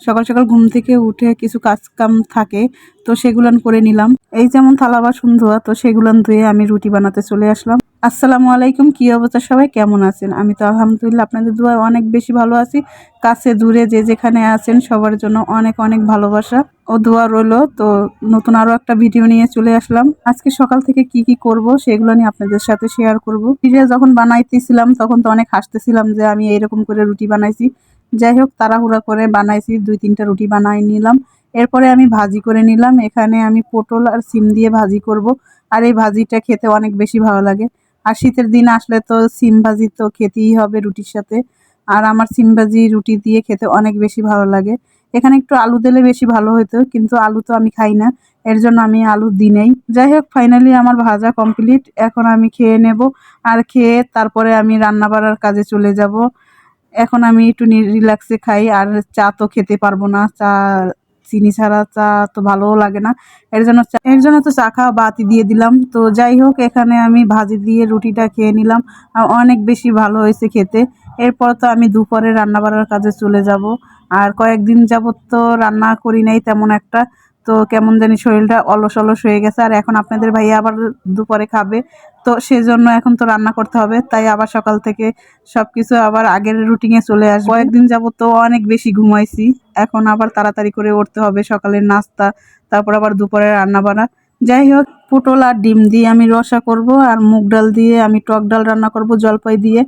সকাল সকাল ঘুম থেকে উঠে কিছু কাজ কাম থাকে, তো সেগুলান করে নিলাম। এই যেমন থালা বাসন ধোয়া তো সেগুলান ধুয়ে আমি রুটি বানাতে চলে আসলাম। আসসালামু আলাইকুম, কি অবস্থা সবাই? কেমন আছেন? আমি তো আলহামদুলিল্লাহ আপনাদের দোয়ায় অনেক বেশি ভালো আছি। কাছে দূরে যে যেখানে আছেন, সবার জন্য অনেক অনেক ভালোবাসা ও দোয়া রইল। তো নতুন আরও একটা ভিডিও নিয়ে চলে আসলাম। আজকে সকাল থেকে কি কি করব, সেগুলো নিয়ে আপনাদের সাথে শেয়ার করব। ভিডিও যখন বানাইতেছিলাম, তখন তো অনেক হাসতেছিলাম যে আমি এরকম করে রুটি বানাইছি। যাই হোক, তাড়াহুড়া করে বানাইছি, দুই তিনটা রুটি বানাই নিলাম। এরপরে আমি ভাজি করে নিলাম। এখানে আমি পটল আর সিম দিয়ে ভাজি করব। আর এই ভাজিটা খেতে অনেক বেশি ভালো লাগে। আর শীতের দিন আসলে তো সিম ভাজি তো খেতেই হবে রুটির সাথে। আর আমার সিম ভাজি, রুটি দিয়ে খেতে অনেক বেশি ভালো লাগে। এখানে একটু আলু দিলে বেশি ভালো হতো কিন্তু আলু তো আমি খাই না। এর জন্য আমি আলু দিই নেই। যাই হোক ফাইনালি আমার ভাজা কমপ্লিট এখন আমি খেয়ে নেব। আর খেয়ে তারপরে আমি রান্না বাড়ার কাজে চলে যাব। এখন আমি একটু রিল্যাক্সে খাই, আর চা তো খেতে পারব না। চা, চিনি ছাড়া চা তো ভালোও লাগে না। এর জন্য এর জন্য তো চা খাওয়া বাতি দিয়ে দিলাম। তো যাই হোক, এখানে আমি ভাজি দিয়ে রুটিটা খেয়ে নিলাম। আর অনেক বেশি ভালো হয়েছে খেতে। এরপর তো আমি দুপুরে রান্না বাড়ার কাজে চলে যাব। আর কয়েকদিন যাবত তো রান্না করি নাই তেমন একটা। তো কেমন জানি শরীরটা অলস অলস হয়ে গেছে। আর এখন আপনাদের ভাইয়া আবার দুপুরে খাবে। তো সেজন্য এখন তো রান্না করতে হবে। তাই আবার সকাল থেকে সবকিছু আবার আগের রুটিনে চলে আসবে। কয়েকদিন যাবত তো অনেক বেশি ঘুমাইছি। এখন আবার তাড়াতাড়ি করে উঠতে হবে। সকালের নাস্তা, তারপর আবার দুপুরে রান্না বাড়া যাই হোক, পটল আর ডিম দিয়ে আমি রসা করব আর মুগ ডাল দিয়ে আমি টক ডাল রান্না করব জলপাই দিয়ে।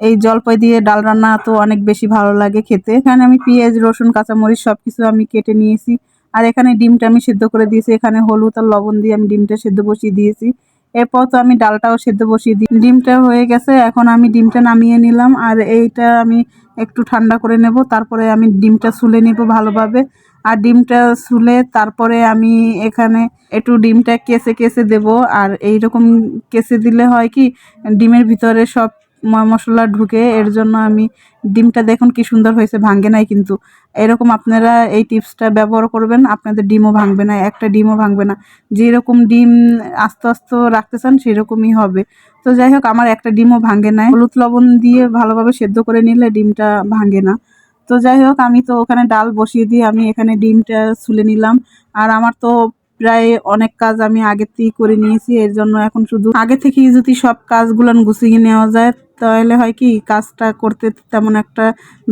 এই জলপাই দিয়ে ডাল রান্না তো অনেক বেশি ভালো লাগে খেতে। এখানে আমি পেঁয়াজ, রসুন, কাঁচামরিচ সব কিছু আমি কেটে নিয়েছি। আর এখানে ডিমটা আমি সেদ্ধ করে দিয়েছি। এখানে হলুদ আর লবণ দিয়ে আমি ডিমটা সেদ্ধ বসিয়ে দিয়েছি। এরপর তো আমি ডালটাও সেদ্ধ বসিয়ে দিই। ডিমটা হয়ে গেছে, এখন আমি ডিমটা নামিয়ে নিলাম। আর এইটা আমি একটু ঠান্ডা করে নেব, তারপরে আমি ডিমটা সুলে নেব ভালোভাবে। আর ডিমটা সুলে তারপরে আমি এখানে একটু ডিমটা কেসে কেসে দেব। আর এই রকম কেসে দিলে হয় কি, ডিমের ভিতরে সব মশলা ঢুকে, এর জন্য আমি ডিমটা দেখুন কি সুন্দর হয়েছে ভাঙ্গে নাই কিন্তু। এরকম আপনারা এই টিপসটা ব্যবহার করবেন, আপনাদের ডিমও ভাঙবে না, একটা ডিমও ভাঙবে না। যেরকম ডিম আস্তে আস্তে রাখতে চান, সেরকমই হবে। তো যাই হোক, আমার একটা ডিমও ভাঙে নাই। হলুদ লবণ দিয়ে ভালোভাবে সেদ্ধ করে নিলে ডিমটা ভাঙে না। তো যাই হোক, আমি তো ওখানে ডাল বসিয়ে দিয়ে আমি এখানে ডিমটা ছুলে নিলাম। আর আমার তো প্রায় অনেক কাজ আমি আগের থেকেই করে নিয়েছি, এর জন্য এখন শুধু আগে থেকেই যদি সব কাজগুলো গুছিয়ে নেওয়া যায় তাহলে হয় কি কাজটা করতে তেমন একটা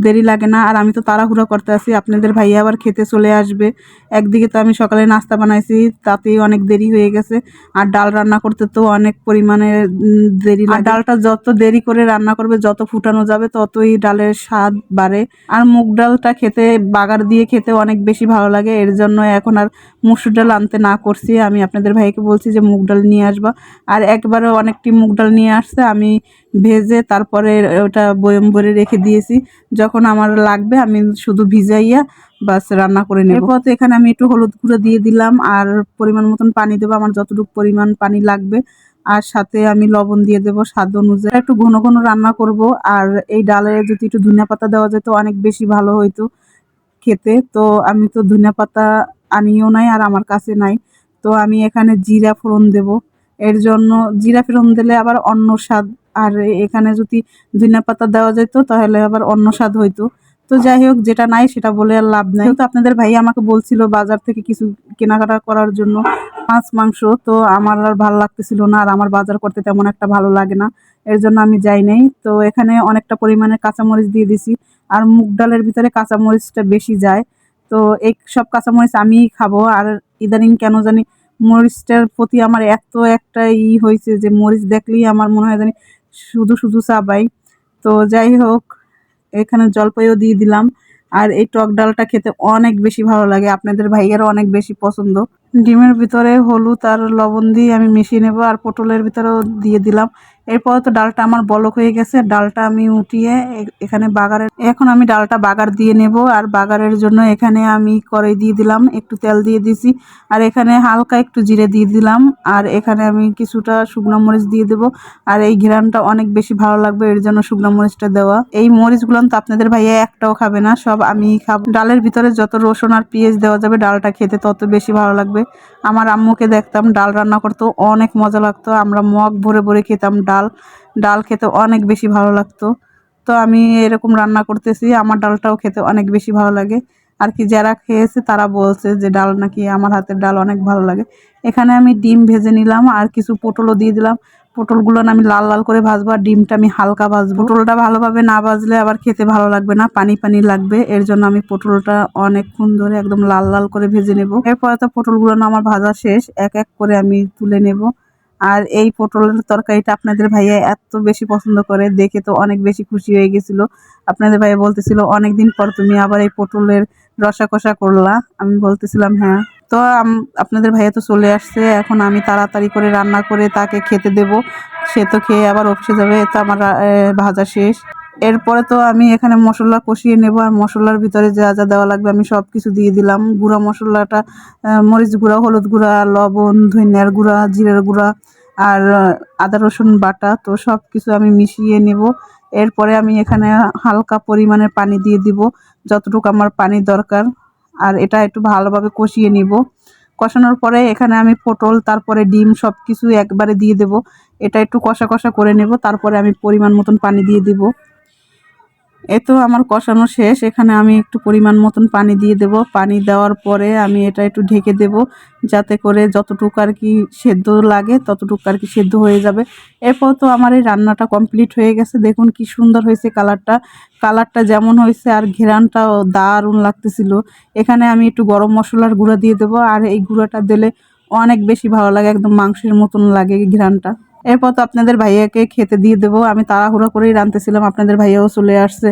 দেরি লাগে না। আর আমি তো তাড়াহুড়ো করতে আসি আপনাদের ভাইয়া আবার খেতে চলে আসবে। একদিকে তো আমি সকালে নাস্তা বানাইছি তাতেই অনেক দেরি হয়ে গেছে। আর ডাল রান্না করতে তো অনেক পরিমাণে দেরি লাগে। ডালটা যত দেরি করে রান্না করবে যত ফুটানো যাবে ততই ডালের স্বাদ বাড়ে। আর মুগ ডালটা খেতে বাগার দিয়ে খেতে অনেক বেশি ভালো লাগে। এর জন্য এখন আর মুসুর ডাল আনতে না করছি। আমি আপনাদের ভাইকে বলছি যে মুগ ডাল নিয়ে আসবা। আর একবারে অনেকটি মুগ ডাল নিয়ে আসছে আমি ভেজে তারপরে ওটা বয়ম ভরে রেখে দিয়েছি। যখন আমার লাগবে, আমি শুধু ভিজাইয়া বাস রান্না করে নেব। তো এখানে আমি একটু হলুদ গুঁড়ো দিয়ে দিলাম, আর পরিমাণ মতন পানি দেবো, আমার যতটুকু পরিমাণ পানি লাগবে। আর সাথে আমি লবণ দিয়ে দেবো স্বাদ অনুযায়ী। একটু ঘন ঘন রান্না করব, আর এই ডালে যদি একটু ধনিয়া পাতা দেওয়া যেত অনেক বেশি ভালো হইতো খেতে। তো আমি তো ধনিয়া পাতা আনিও নাই, আর আমার কাছে নাই। তো আমি এখানে জিরা ফোড়ন দেব। এর জন্য জিরা ফোড়ন দিলে আবার অন্য স্বাদ। আর এখানে যদি ধনিয়া পাতা দেওয়া যেত, তাহলে আবার অন্য স্বাদ হইতো। তো যাই হোক, যেটা নাই সেটা বলে আর লাভ নাই। তো আপনাদের ভাই আমাকে বলছিল বাজার থেকে কিছু কেনাকাটা করার জন্য মাছ, মাংস, তো আমার আর ভালো লাগতেছিল না, আর আমার বাজার করতে তেমন একটা ভালো লাগে না। এর জন্য আমি যাই নাই। তো এখানে অনেকটা পরিমাণে কাঁচামরিচ দিয়ে দিছি। আর মুগ ডালের ভিতরে কাঁচামরিচটা বেশি যায়। তো এই সব কাঁচামরিচ আমিই খাব। আর ইদানিং কেন জানি মরিচটার প্রতি আমার এত একটা ই হয়েছে যে মরিচ দেখলেই আমার মনে হয় জানি শুধু শুধু চাবাই। তো যাই হোক, এখানে জলপাইও দিয়ে দিলাম। আর এই টক ডালটা খেতে অনেক বেশি ভালো লাগে। আপনাদের ভাইয়েরও অনেক বেশি পছন্দ। ডিমের ভিতরে হলুদ আর লবণ দিয়ে আমি মিশিয়ে নেব আর পটলের ভিতরেও দিয়ে দিলাম। এরপর তো ডালটা আমার বলক হয়ে গেছে। ডালটা আমি উঠিয়ে এখানে বাগারের এখন আমি ডালটা বাগার দিয়ে নেব। আর বাগারের জন্য এখানে আমি কড়াই দিয়ে দিলাম, একটু তেল দিয়ে দিছি। আর এখানে হালকা একটু জিরে দিয়ে দিলাম। আর এখানে আমি কিছুটা শুকনো মরিচ দিয়ে দেবো। আর এই ঘ্রানটা অনেক বেশি ভালো লাগবে, এর জন্য শুকনো মরিচটা দেওয়া। এই মরিচগুলো তো আপনাদের ভাইয়া একটাও খাবে না, সব আমি খাব ডালের ভিতরে যত রসুন আর পেঁয়াজ দেওয়া যাবে, ডালটা খেতে তত বেশি ভালো লাগবে। আমার আম্মুকে দেখতাম, ডাল রান্না করতো, অনেক মজা লাগতো। আমরা মগ ভরে ভরে খেতাম, ডাল ডাল ডাল খেতে অনেক বেশি ভালো লাগতো। তো আমি এরকম রান্না করতেছি, আমার ডালটাও খেতে অনেক বেশি ভালো লাগে। আর কি যারা খেয়েছে তারা বলছে যে ডাল নাকি আমার হাতের ডাল অনেক ভালো লাগে। এখানে আমি ডিম ভেজে নিলাম আর কিছু পটলও দিয়ে দিলাম। পটলগুলো আমি লাল লাল করে ভাজবো আর ডিমটা আমি হালকা ভাজবো। পটলটা ভালোভাবে না ভাজলে আবার খেতে ভালো লাগবে না, পানি পানি লাগবে। এর জন্য আমি পটলটা অনেকক্ষণ ধরে একদম লাল লাল করে ভেজে নেব। এরপরে তো পটলগুলো আমার ভাজা শেষ, এক এক করে আমি তুলে নেব। আর এই পটলের তরকারিটা আপনাদের ভাইয়া এত বেশি পছন্দ করে, দেখে তো অনেক বেশি খুশি হয়ে গেছিল। আপনাদের ভাইয়া বলতেছিল, অনেকদিন পর তুমি আবার এই পটলের রসা কষা করলা। আমি বলতেছিলাম হ্যাঁ। তো আপনাদের ভাইয়া তো চলে আসছে, এখন আমি তাড়াতাড়ি করে রান্না করে তাকে খেতে দেব। সে তো খেয়ে আবার অফিসে যাবে, তো আমার ভাজা শেষ। এরপরে তো আমি এখানে মশলা কষিয়ে নেব আর মশলার ভিতরে যা যা দেওয়া লাগবে আমি সব কিছু দিয়ে দিলাম। গুঁড়া মশলাটা মরিচ গুঁড়া, হলুদ গুঁড়া, লবণ, ধনিয়ার গুঁড়া, জিরের গুঁড়া আর আদা, রসুন, বাটা তো সব কিছু আমি মিশিয়ে নেব। এরপরে আমি এখানে হালকা পরিমাণের পানি দিয়ে দিব, যতটুকু আমার পানি দরকার আর এটা একটু ভালোভাবে কষিয়ে নিব। কষানোর পরে এখানে আমি পটল, তারপরে ডিম সব কিছু একবারে দিয়ে দেব। এটা একটু কষা কষা করে নেব, তারপরে আমি পরিমাণ মতন পানি দিয়ে দিব। এ তো আমার কষানো শেষ। এখানে আমি একটু পরিমাণ মতন পানি দিয়ে দেব। পানি দেওয়ার পরে আমি এটা একটু ঢেকে দেব যাতে করে যতটুকু আর কি সেদ্ধ লাগে ততটুকু আর কি সেদ্ধ হয়ে যাবে। এরপর তো আমার এই রান্নাটা কমপ্লিট হয়ে গেছে। দেখুন কি সুন্দর হয়েছে কালারটা। কালারটা যেমন হয়েছে আর ঘেরানটাও দারুণ লাগতেছিল। এখানে আমি একটু গরম মশলার গুঁড়া দিয়ে দেবো। আর এই গুঁড়াটা দিলে অনেক বেশি ভালো লাগে, একদম মাংসের মতন লাগে ঘ্রানটা। এরপর তো আপনাদের ভাইয়াকে খেতে দিয়ে দেবো। আমি তাড়াহুড়ো করেই রাঁধতেছিলাম, আপনাদের ভাইয়াও চলে আসছে।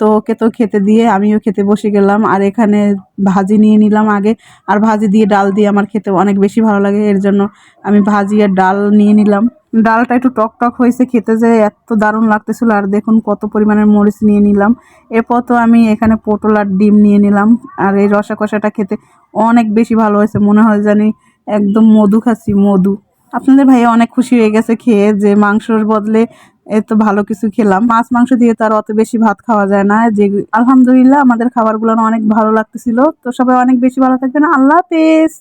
তো ওকে তো খেতে দিয়ে আমিও খেতে বসে গেলাম। আর এখানে ভাজি নিয়ে নিলাম আগে। আর ভাজি দিয়ে ডাল দিয়ে আমার খেতে অনেক বেশি ভালো লাগে। এর জন্য আমি ভাজি আর ডাল নিয়ে নিলাম। ডালটা একটু টক টক হয়েছে, খেতে যে এত দারুণ লাগতেছিল। আর দেখুন কত পরিমাণের মরিচ নিয়ে নিলাম। এরপর তো আমি এখানে পটল আর ডিম নিয়ে নিলাম। আর এই রসা কষাটা খেতে অনেক বেশি ভালো হয়েছে। মনে হয় জানি একদম মধু খাচ্ছি, মধু। আপনাদের ভাইয়া অনেক খুশি হয়ে গেছে খেয়ে যে মাংসর বদলে এত ভালো কিছু খেলাম। মাছ, মাংস দিয়ে তো আর অত বেশি ভাত খাওয়া যায় না। যে আলহামদুলিল্লাহ আমাদের খাবারগুলো অনেক ভালো লাগতেছিল। তো সবাই অনেক বেশি ভালো থাকবেন। আল্লাহ হাফেজ।